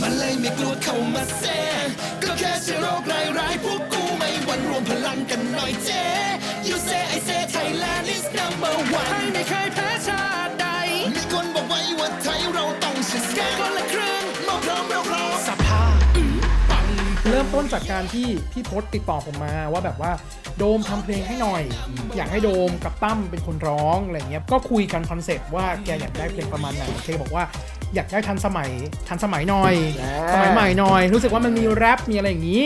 มันเลยไม่กลัวเข้ามาแซ่ก็แค่เชื้อโรคร้ายร้ายๆพวกกูไม่หวันรวมพลังกันหน่อยเจ๊ You say I say Thailand is number one ให้ไม่เคยแพ้ชาติใด มีคนบอกไว้ว่าไทยเราต้องชนะคนละครึ่งมาพร้อมเราพร้อมสภาพปังเริ่มต้นจากการที่พี่พศติดต่อผมมาว่าแบบว่าโดมทำเพลงให้หน่อย อยากให้โดมกับตั้มเป็นคนร้องอะไรเงี้ยก็คุยกันคอนเซปต์ว่าแกอยากได้เพลงประมาณไหนแกบอกว่า อยากได้ทันสมัยทันสมัยหน่อยอ่าสมัยใหม่หน่อย รู้สึกว่ามันมีแรปมีอะไรอย่างนี้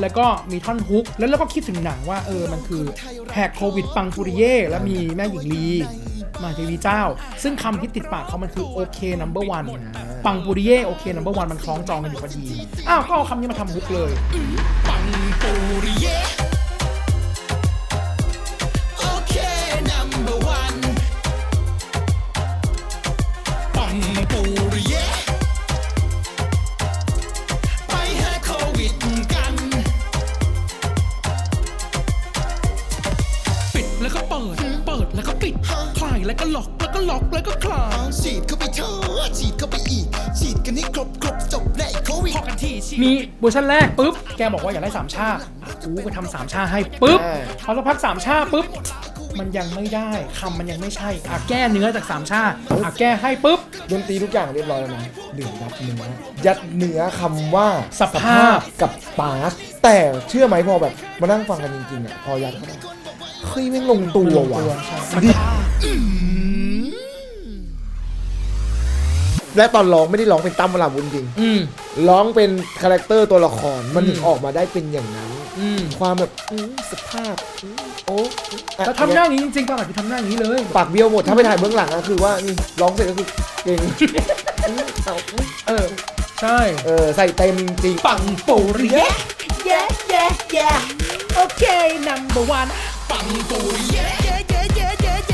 แล้วก็มีท่อนฮุก แล้วเราก็คิดถึงหนังว่าเออมันคือแหกโควิดปังปุริเย่แล้วมีแม่หญิงลีมาเทวีเจ้า ซึ่งคำที่ติดปากเขามันคือโอเคนัมเบอร์วันปังปุริเย่โอเคนัมเบอร์วันมันคล้องจองกันอยู่พอดี อ้าว ก็เอาคำนี้มาทำฮุกเลยปังปูริเย่ แล้วก็ล็อกแล้วก็ล็อกแล้วก็คลายฉีดเข้าไปเถอะฉีดเข้าไปอีก ฉีดกันให้ครบครบจบในโควิดพอกันทีฉีดมีเวอร์ชันแรกปุ๊บ แกบอกว่าอยากได้สามชาอูไปทำสามชาให้ปุ๊บอ่าพอสักพักสามชาปุ๊บ มันยังไม่ได้คำมันยังไม่ใช่อะแก้เนื้อจากสามชาอะแก้ให้ปุ๊บ ดนตรีทุกอย่างเรียบร้อยแล้วนะเหลือยัดเนื้อยัดเนื้อคำว่าสภาพ กับปาร์คแต่เชื่อไหมพอแบบมานั่งฟังกันจริงๆอะพอยัดเข้าไปเฮ้ยไม่งลงตัวว่ะใช่ ดิ และตอนร้องไม่ได้ร้องเป็นตั้มเวลาบุญจริงอืม ร้องเป็นคาแรคเตอร์ตัวละครมันถึงอืม ออกมาได้เป็นอย่างนั้น อืมความแบบอื้อสภาพอื้อโอ้อะแล้วทำหน้าอย่างนี้จริงๆตอนหลังคือทำหน้าอย่างนี้เลย ปากเบี้ยวหมดถ้าไปถ่ายเบื้องหลังก็คือว่านี่ร้องเสร็จก็คือเก่งอื้อเอาอื้อเออใช่เออใส่เต็มจริง ปังปูริเย่ yeah yeah yeah โอเค number one ปังปูริเย่เย่เย่เย่เย่